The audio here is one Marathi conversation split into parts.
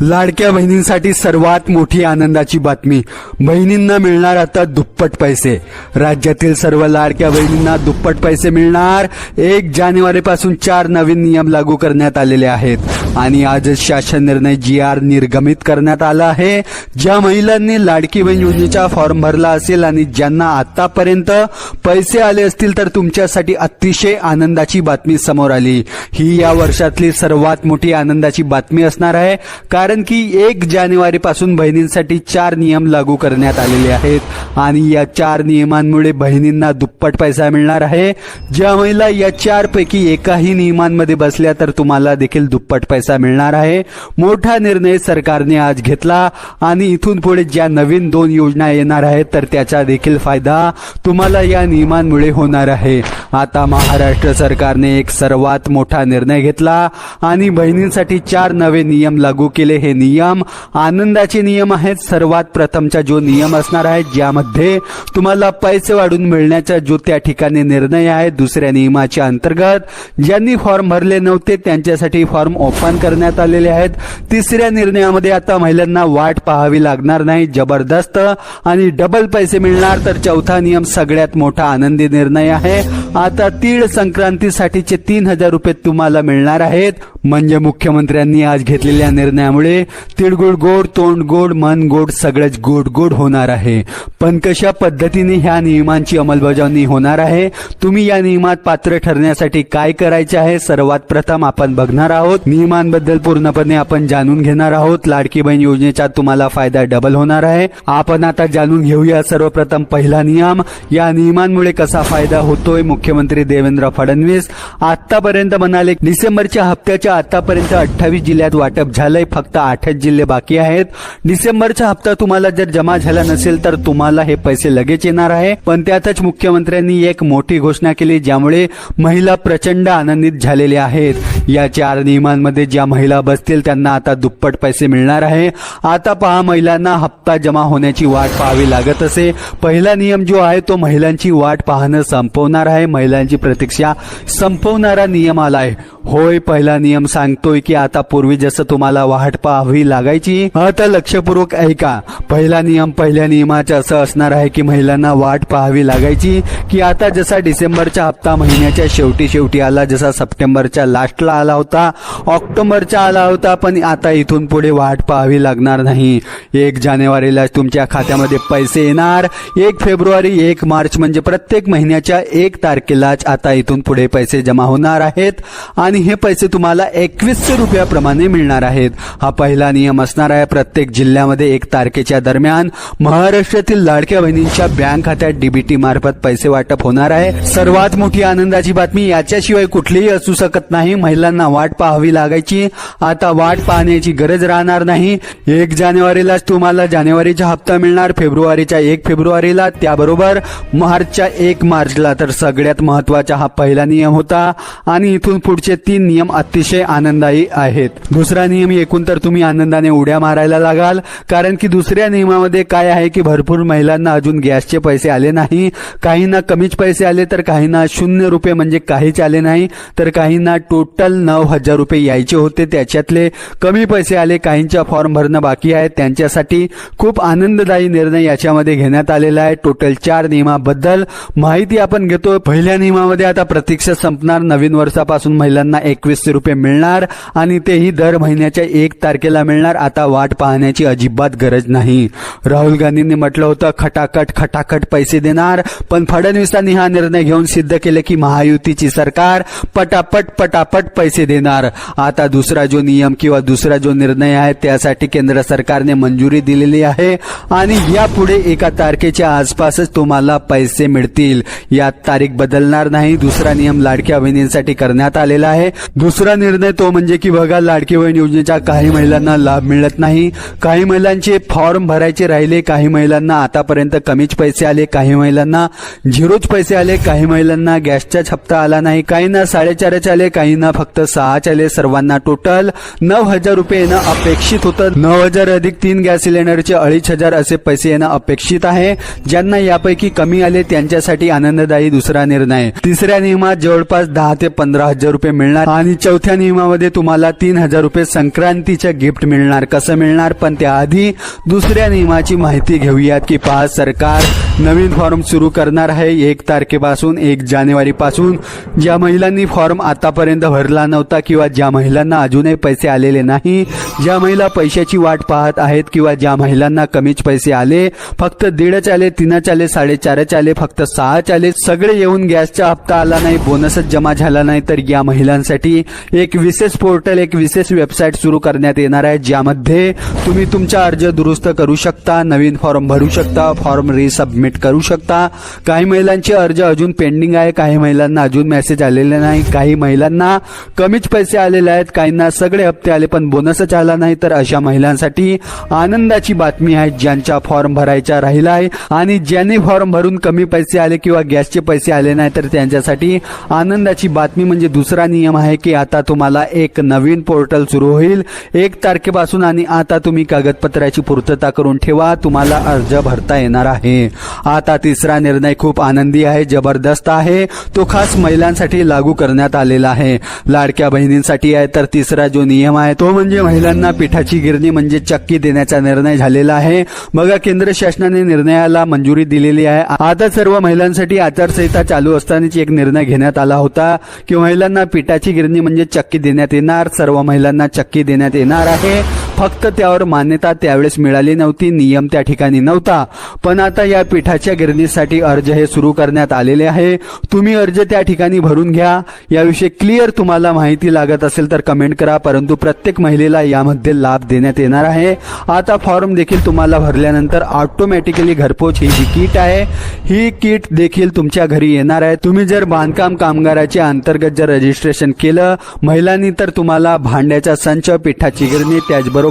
लाडक्या बहिणींसाठी सर्वात मोठी आनंदाची बातमी. बहिणींना मिळणार आता दुप्पट पैसे. राज्यातील सर्व लाडक्या बहिणींना दुप्पट पैसे मिळणार. एक जानेवारी पासून चार नवीन नियम लागू करण्यात आलेले आहेत. आणि आज शासन निर्णय जी आर निर्गमित करण्यात आला आहे. ज्या महिलांनी लाडकी बहीण योजनेचा फॉर्म भरला असेल आणि ज्यांना आतापर्यंत पैसे आले असतील तर तुमच्यासाठी अतिशय आनंदाची बातमी समोर आली. ही या वर्षातली सर्वात मोठी आनंदाची बातमी असणार आहे कारण की एक जानेवारीपासून बहिणींसाठी चार नियम लागू करण्यात आलेले आहेत. आणि या चार नियमांमुळे बहिणींना दुप्पट पैसा मिळणार आहे. ज्या महिला या चारपैकी एकाही नियमांमध्ये बसल्या तर तुम्हाला देखील दुप्पट पैसा मिळणार आहे. मोठा निर्णय सरकारने आज घेतला आणि इथून पुढे ज्या नवीन दोन योजना येणार आहेत तर त्याचा देखील फायदा तुम्हाला या नियमांमुळे होणार आहे. आता महाराष्ट्र सरकारने एक सर्वात मोठा निर्णय घेतला आणि बहिणींसाठी चार नवे नियम लागू केले. हे नियम आनंदाचे नियम आहेत. सर्वात प्रथमचा जो नियम असणार आहे ज्यामध्ये तुम्हाला पैसे वाढून मिळण्याचा जो त्या ठिकाणी निर्णय आहे दुसऱ्या नियमाच्या अंतर्गत ज्यांनी फॉर्म भरले नव्हते त्यांच्यासाठी फॉर्म ओपन करण्यात आलेले आहेत. तिसऱ्या निर्णयामध्ये आता महिलांना वाट पाहावी लागणार नाही जबरदस्त. आणि डबल पैसे मिळणार तर चौथा नियम सगळ्यात मोठा आनंदी निर्णय आहे. आता तीळ संक्रांतीसाठीचे तीन हजार रुपये तुम्हाला मिळणार आहेत. म्हणजे मुख्यमंत्र्यांनी आज घेतलेल्या निर्णयामुळे तिळगुळ गोड तोंड गोड मन गोड सगळंच गोड गोड होणार आहे. पण कशा पद्धतीने ह्या नियमांची अंमलबजावणी होणार आहे? तुम्ही या नियमात पात्र ठरण्यासाठी काय करायचे आहे? सर्वात प्रथम आपण बघणार आहोत. नियमांबद्दल पूर्णपणे आपण जाणून घेणार आहोत. लाडकी बहीण योजनेचा तुम्हाला फायदा डबल होणार आहे. आपण आता जाणून घेऊया सर्वप्रथम पहिला नियम. या नियमांमुळे कसा फायदा होतोय? मुख्यमंत्री देवेंद्र फडणवीस आतापर्यंत म्हणाले डिसेंबरच्या हप्त्याच्या आतापर्यंत अठ्ठावीस जिल्ह्यात वाटप झालंय फक्त आठच जिल्हे बाकी आहेत. डिसेंबरचा हप्ता तुम्हाला जर जमा झाला नसेल तर तुम्हाला हे पैसे लगेच येणार आहे. पण त्यातच मुख्यमंत्र्यांनी एक मोठी घोषणा केली ज्यामुळे महिला प्रचंड आनंदित झालेल्या आहेत. या चार नियमांमध्ये ज्या महिला बसतील त्यांना आता दुप्पट पैसे मिळणार आहे. आता पहा महिलांना हप्ता जमा होण्याची वाट पाहावी लागत असे. पहिला नियम जो आहे तो महिलांची वाट पाहणं संपवणार आहे. महिलांची प्रतीक्षा संपवणारा नियम आला आहे होय पहिला नियम सांगतोय की आता पूर्वी जसं तुम्हाला वाट पाहावी लागायची आता लक्षपूर्वक ऐका. पहिला नियम पहिल्या नियमाचा असं असणार आहे की महिलांना वाट पाहावी लागायची की आता जसा डिसेंबरचा हप्ता महिन्याच्या शेवटी शेवटी आला जसा सप्टेंबरच्या लास्टला आला होता. ऑक्टोबरचा आला होता पण आता इथून पुढे वाट पाहावी लागणार नाही. एक जानेवारीला तुमच्या खात्यामध्ये पैसे येणार. एक फेब्रुवारी एक मार्च म्हणजे प्रत्येक महिन्याच्या एक तारखेलाच आता इथून पुढे पैसे जमा होणार आहेत. आणि हे पैसे तुम्हाला एकवीसशे रुपयाप्रमाणे मिळणार आहेत. हा पहिला नियम असणार आहे. प्रत्येक जिल्ह्यामध्ये एक तारखेच्या दरम्यान महाराष्ट्रातील लाडक्या बहिणींच्या बँक खात्यात डीबीटी मार्फत पैसे वाटप होणार आहे. सर्वात मोठी आनंदाची बातमी याच्याशिवाय कुठलीही असू शकत नाही. महिला वडिलांना वाट पाहावी लागायची. आता वाट पाहण्याची गरज राहणार नाही. एक जानेवारीलाच तुम्हाला जानेवारीचा हप्ता मिळणार फेब्रुवारीच्या एक फेब्रुवारीला त्याबरोबर मार्चच्या एक मार्चला. तर सगळ्यात महत्त्वाचा हा पहिला नियम होता. आणि इथून पुढचे तीन नियम अतिशय आनंददायी आहेत. दुसरा नियम एकूण तर तुम्ही आनंदाने उड्या मारायला लागाल. कारण की दुसऱ्या नियमामध्ये काय आहे की भरपूर महिलांना अजून गॅसचे पैसे आले नाही. काहींना कमीच पैसे आले तर काहींना शून्य रुपये म्हणजे काहीच आले नाही. तर काहींना टोटल नऊ हजार रुपये यायचे होते त्याच्यातले कमी पैसे आले काहींचा फॉर्म भरणं बाकी आहे त्यांच्यासाठी खूप आनंददायी निर्णय याच्यामध्ये घेण्यात आलेला आहे. टोटल चार नियमाबद्दल माहिती आपण घेतो पहिल्या नियमामध्ये आता प्रतीक्षा संपणार. नवीन वर्षापासून महिलांना एकवीसशे रुपये मिळणार आणि तेही दर महिन्याच्या एक तारखेला मिळणार. आता वाट पाहण्याची अजिबात गरज नाही. राहुल गांधींनी म्हटलं होतं खटाखट खटाखट पैसे देणार. पण फडणवीसांनी हा निर्णय घेऊन सिद्ध केले की महायुतीची सरकार पटापट पटापट पैसे देणार. आता दुसरा जो नियम किंवा दुसरा जो निर्णय आहे त्यासाठी केंद्र सरकारने मंजुरी दिलेली आहे. आणि यापुढे एका तारखेच्या आसपासच तुम्हाला पैसे मिळतील. यात तारीख बदलणार नाही. दुसरा नियम लाडक्या बहिणींसाठी करण्यात आलेला आहे. दुसरा निर्णय तो म्हणजे की बघा लाडकी बहीण योजनेचा काही महिलांना लाभ मिळत नाही. काही महिलांचे फॉर्म भरायचे राहिले काही महिलांना आतापर्यंत कमीच पैसे आले काही महिलांना झिरोच पैसे आले काही महिलांना गॅसचाच हप्ता आला नाही काहींना साडेचारच आले काहींना फक्त सहाच सहाच्याले सर्वांना टोटल नऊ हजार रुपये येणं अपेक्षित होतं. नऊ हजार अधिक तीन गॅस सिलेंडरचे अडीच हजार असे पैसे येणं अपेक्षित आहे. ज्यांना यापैकी कमी आले त्यांच्यासाठी आनंददायी दुसरा निर्णय. तिसऱ्या नियमात जवळपास दहा ते पंधरा हजार रुपये मिळणार आणि चौथ्या नियमामध्ये तुम्हाला तीन हजार रुपये संक्रांतीच्या गिफ्ट मिळणार. कसं मिळणार? पण त्याआधी दुसऱ्या नियमाची माहिती घेऊयात की पहा सरकार नवीन फॉर्म सुरू करणार आहे. एक तारखेपासून एक जानेवारीपासून. ज्या महिलांनी फॉर्म आतापर्यंत भरला नव्हता किंवा ज्या महिलांना अजूनही पैसे आलेले नाही ज्या महिला पैशाची वाट पाहत आहेत किंवा ज्या महिलांना कमीच पैसे आले फक्त दीडच आले तीनच आले साडेचारच आले फक्त सहाच आले सगळे येऊन गॅसचा हप्ता आला नाही बोनसच जमा झाला नाही तर या महिलांसाठी एक विशेष पोर्टल एक विशेष वेबसाईट सुरू करण्यात येणार आहे ज्यामध्ये तुम्ही तुमचा अर्ज दुरुस्त करू शकता नवीन फॉर्म भरू शकता फॉर्म रिसबमिट सबमिट करू शकता. काही महिलांचे अर्ज अजून पेंडिंग आहे. काही महिलांना अजून मेसेज आलेले नाही. काही महिलांना कमीच पैसे आलेले आहेत. काहींना सगळे हप्ते आले पण बोनसच आला नाही. तर अशा महिलांसाठी आनंदाची बातमी आहे. ज्यांचा फॉर्म भरायचा राहिला आहे आणि ज्यांनी फॉर्म भरून कमी पैसे आले किंवा गॅसचे पैसे आले नाही तर त्यांच्यासाठी आनंदाची बातमी म्हणजे दुसरा नियम आहे की आता तुम्हाला एक नवीन पोर्टल सुरू होईल. एक तारखेपासून आणि आता तुम्ही कागदपत्राची पूर्तता करून ठेवा. तुम्हाला अर्ज भरता येणार आहे. आता तिसरा निर्णय खूप आनंदी आहे जबरदस्त आहे. तो खास महिलांसाठी लागू करण्यात आलेला आहे. लाडक्या बहिणींसाठी आहे तर तिसरा जो नियम आहे तो म्हणजे महिलांना पिठाची गिरणी म्हणजे चक्की देण्याचा निर्णय झालेला आहे. बघा केंद्र शासनाने निर्णयाला मंजुरी दिलेली आहे. आता सर्व महिलांसाठी आचारसंहिता चालू असतानाच एक निर्णय घेण्यात आला होता की महिलांना पिठाची गिरणी म्हणजे चक्की देण्यात येणार सर्व महिलांना चक्की देण्यात येणार आहे. फक्त त्यावर मान्यता त्यावेळेस मिळाली नव्हती नियम त्या ठिकाणी नव्हता. पण आता या पिठाच्या गिरणीसाठी अर्ज हे सुरू करण्यात आलेले आहे. तुम्ही अर्ज त्या ठिकाणी भरून घ्या. याविषयी क्लिअर तुम्हाला माहिती लागत असेल तर कमेंट करा परंतु प्रत्येक महिलेला यामध्ये लाभ देण्यात येणार आहे. आता फॉर्म देखील तुम्हाला भरल्यानंतर ऑटोमॅटिकली घरपोच ही जी किट आहे ही किट देखील तुमच्या घरी येणार आहे. तुम्ही जर बांधकाम कामगाराच्या अंतर्गत जर रजिस्ट्रेशन केलं महिलांनी तर तुम्हाला भांड्याचा संच पिठाची गिरणी त्याचबरोबर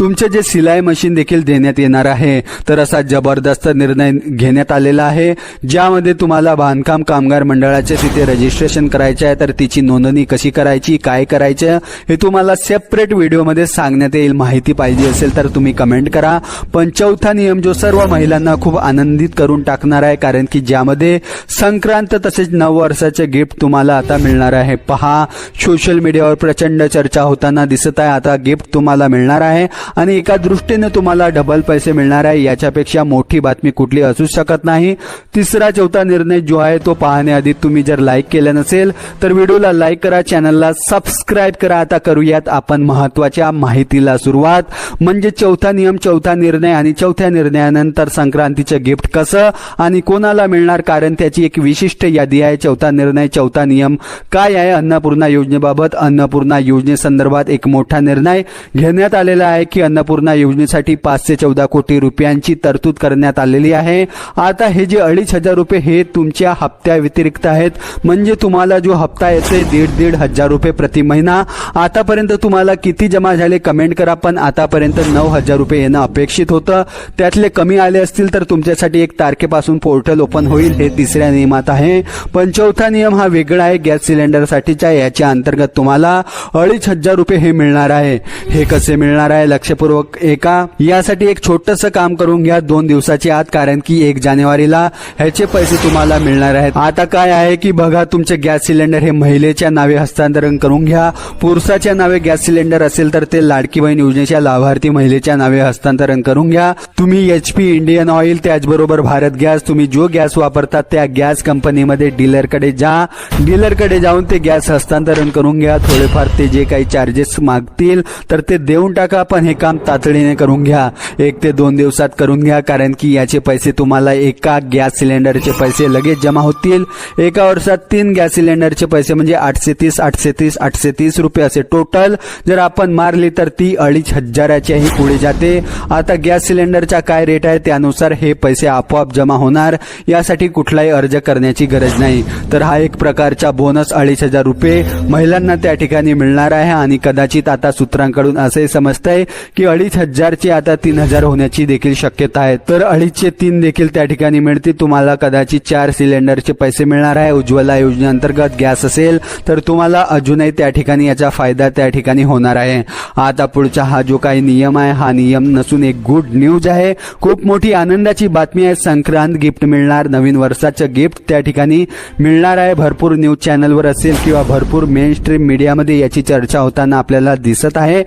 तुमचे जे सिलाई मशीन देखील देण्यात येणार आहे तर असा जबरदस्त निर्णय घेण्यात आलेला आहे. ज्यामध्ये तुम्हाला बांधकाम कामगार मंडळाचे तिथे रजिस्ट्रेशन करायचे आहे तर तिची नोंदणी कशी करायची काय करायचं हे तुम्हाला सेपरेट व्हिडिओमध्ये सांगण्यात येईल. माहिती पाहिजे असेल तर तुम्ही कमेंट करा. पण चौथा नियम जो सर्व महिलांना खूप आनंदित करून टाकणार आहे कारण की ज्यामध्ये संक्रांत तसेच नव वर्षाचे गिफ्ट तुम्हाला आता मिळणार आहे. पहा सोशल मीडियावर प्रचंड चर्चा होताना दिसत आहे. आता गिफ्ट तुम्हाला मिळणार आहे आणि एका दृष्टीने तुम्हाला डबल पैसे मिळणार आहे. याच्यापेक्षा मोठी बातमी कुठली असू शकत नाही. तिसरा चौथा निर्णय जो आहे तो पाहण्याआधी तुम्ही जर लाईक केलं नसेल तर व्हिडिओला लाईक करा चॅनलला सबस्क्राईब करा. आता करूयात आपण महत्त्वाच्या माहितीला सुरुवात. म्हणजे चौथा नियम चौथा निर्णय आणि चौथ्या निर्णयानंतर संक्रांतीचं गिफ्ट कसं आणि कोणाला मिळणार? कारण त्याची एक विशिष्ट यादी आहे. चौथा निर्णय चौथा नियम काय आहे? अन्नपूर्णा योजनेबाबत अन्नपूर्णा योजनेसंदर्भात एक मोठा निर्णय घेण्यात आलेलं आहे की अन्नपूर्णा योजनेसाठी पाचशे चौदा कोटी रुपयांची तरतूद करण्यात आलेली आहे. आता हे जे अडीच हजार रुपये हे तुमच्या हप्त्या व्यतिरिक्त आहेत. म्हणजे तुम्हाला जो हप्ता येते दीड दीड हजार रुपये प्रति महिना. आतापर्यंत तुम्हाला किती जमा झाले कमेंट करा पण आतापर्यंत नऊ हजार रुपये येणं अपेक्षित होतं. त्यातले कमी आले असतील तर तुमच्यासाठी एक तारखेपासून पोर्टल ओपन होईल हे तिसऱ्या नियमात आहे. पण चौथा नियम हा वेगळा आहे. गॅस सिलेंडरसाठीचा याच्या अंतर्गत तुम्हाला अडीच हजार रुपये हे मिळणार आहे. हे कसे मिळणार? मिळणार आहे लक्षपूर्वक एका. यासाठी एक छोटस काम करून घ्या दोन दिवसाची आत कारण की एक जानेवारीला ह्याचे पैसे तुम्हाला मिळणार आहेत. आता काय आहे की बघा तुमचे गॅस सिलेंडर हे महिलेच्या नावे हस्तांतरण करून घ्या. पुरुषाच्या नावे गॅस सिलेंडर असेल तर ते लाडकी बहीण योजनेच्या लाभार्थी महिलेच्या नावे हस्तांतरण करून घ्या. तुम्ही एच पी इंडियन ऑइल त्याचबरोबर भारत गॅस तुम्ही जो गॅस वापरतात त्या गॅस कंपनीमध्ये डीलरकडे जा. डीलरकडे जाऊन ते गॅस हस्तांतरण करून घ्या. थोडेफार ते जे काही चार्जेस मागतील तर ते देऊन टाका पण हे काम तातडीने करून घ्या. एक ते दोन दिवसात करून घ्या कारण की याचे पैसे तुम्हाला एका गॅस सिलेंडरचे पैसे लगेच जमा होतील. एका वर्षात तीन गॅस सिलेंडरचे पैसे म्हणजे आठशे तीस आठशे तीस आठशे तीस रुपये असे टोटल जर आपण मारली तर ती अडीच हजाराच्याही पुढे जाते. आता गॅस सिलेंडरचा काय रेट आहे त्यानुसार हे पैसे आपोआप जमा होणार. यासाठी कुठलाही अर्ज करण्याची गरज नाही. तर हा एक प्रकारचा बोनस अडीच हजार रुपये महिलांना त्या ठिकाणी मिळणार आहे आणि कदाचित आता सूत्रांकडून असे समजतंय की अडीच हजारची आता तीन हजार होण्याची देखील शक्यता आहे. तर अडीचशे तीन देखील त्या ठिकाणी मिळतील. तुम्हाला कदाचित चार सिलेंडरचे पैसे मिळणार आहे. उज्ज्वला योजनेअंतर्गत गॅस असेल तर तुम्हाला अजूनही त्या ठिकाणी याचा फायदा त्या ठिकाणी होणार आहे. आता पुढचा हा जो काही नियम आहे हा नियम नसून एक गुड न्यूज आहे. खूप मोठी आनंदाची बातमी आहे. संक्रांत गिफ्ट मिळणार. नवीन वर्षाचं गिफ्ट त्या ठिकाणी मिळणार आहे. भरपूर न्यूज चॅनलवर असेल किंवा भरपूर मेन स्ट्रीम मीडियामध्ये याची चर्चा होताना आपल्याला दिसत आहे.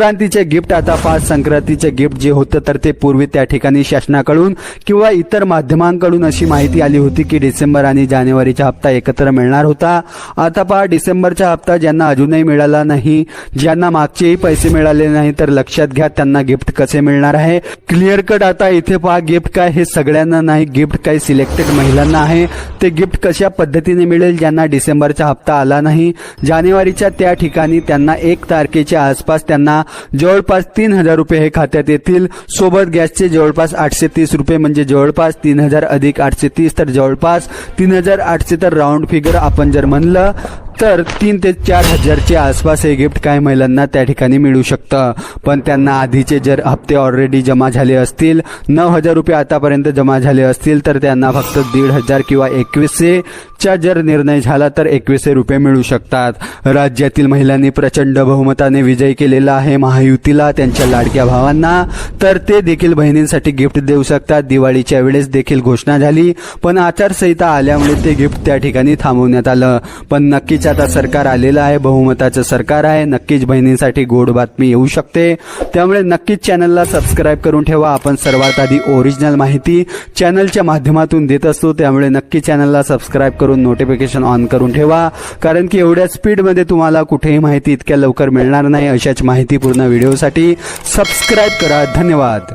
संक्रांतीचे गिफ्ट आता पाच संक्रांतीचे गिफ्ट जे होतं तर ते पूर्वी त्या ठिकाणी शासनाकडून किंवा इतर माध्यमांकडून अशी माहिती आली होती की डिसेंबर आणि जानेवारीचा हप्ता एकत्र मिळणार होता. आता पहा डिसेंबरचा हप्ता ज्यांना अजूनही मिळाला नाही ज्यांना मागचेही पैसे मिळाले नाही तर लक्षात घ्या त्यांना गिफ्ट कसे मिळणार आहे. क्लिअर कट आता इथे पहा गिफ्ट काय हे सगळ्यांना नाही गिफ्ट काही सिलेक्टेड महिलांना आहे. ते गिफ्ट कशा पद्धतीने मिळेल ज्यांना डिसेंबरचा हप्ता आला नाही? जानेवारीच्या त्या ठिकाणी त्यांना एक तारखेच्या आसपास त्यांना जवळपास तीन हजार रुपये हे खात्यात येतील. सोबत गॅसचे जवळपास आठशे तीस रुपये म्हणजे जवळपास तीन हजार अधिक आठशे तीस तर जवळपास तीन हजार आठशे तर राऊंड फिगर आपण जर म्हणलं तर तीन ते चार हजारच्या आसपास हे गिफ्ट काही महिलांना त्या ठिकाणी मिळू शकतं. पण त्यांना आधीचे जर हप्ते ऑलरेडी जमा झाले असतील नऊ हजार रुपये आतापर्यंत जमा झाले असतील तर त्यांना फक्त दीड हजार किंवा एकवीसशेचा जर निर्णय झाला तर एकवीसशे रुपये मिळू शकतात. राज्यातील महिलांनी प्रचंड बहुमताने विजय केलेला आहे महायुतीला त्यांच्या लाडक्या भावांना. तर ते देखील बहिणींसाठी गिफ्ट देऊ शकतात. दिवाळीच्या वेळेस देखील घोषणा झाली पण आचारसंहिता आल्यामुळे ते गिफ्ट त्या ठिकाणी थांबवण्यात आलं. पण नक्कीच आता सरकार आलेलं आहे बहुमताचं सरकार आहे. नक्कीच बहिणींसाठी गोड बातमी येऊ शकते. त्यामुळे नक्कीच चॅनलला सबस्क्राईब करून ठेवा. आपण सर्वात आधी ओरिजिनल माहिती चॅनलच्या माध्यमातून देत असतो. त्यामुळे नक्की चॅनलला सबस्क्राईब करून नोटिफिकेशन ऑन करून ठेवा. कारण की एवढ्या स्पीडमध्ये तुम्हाला कुठेही माहिती इतक्या लवकर मिळणार नाही. अशाच माहितीपूर्ण व्हिडिओसाठी सबस्क्राईब करा. धन्यवाद.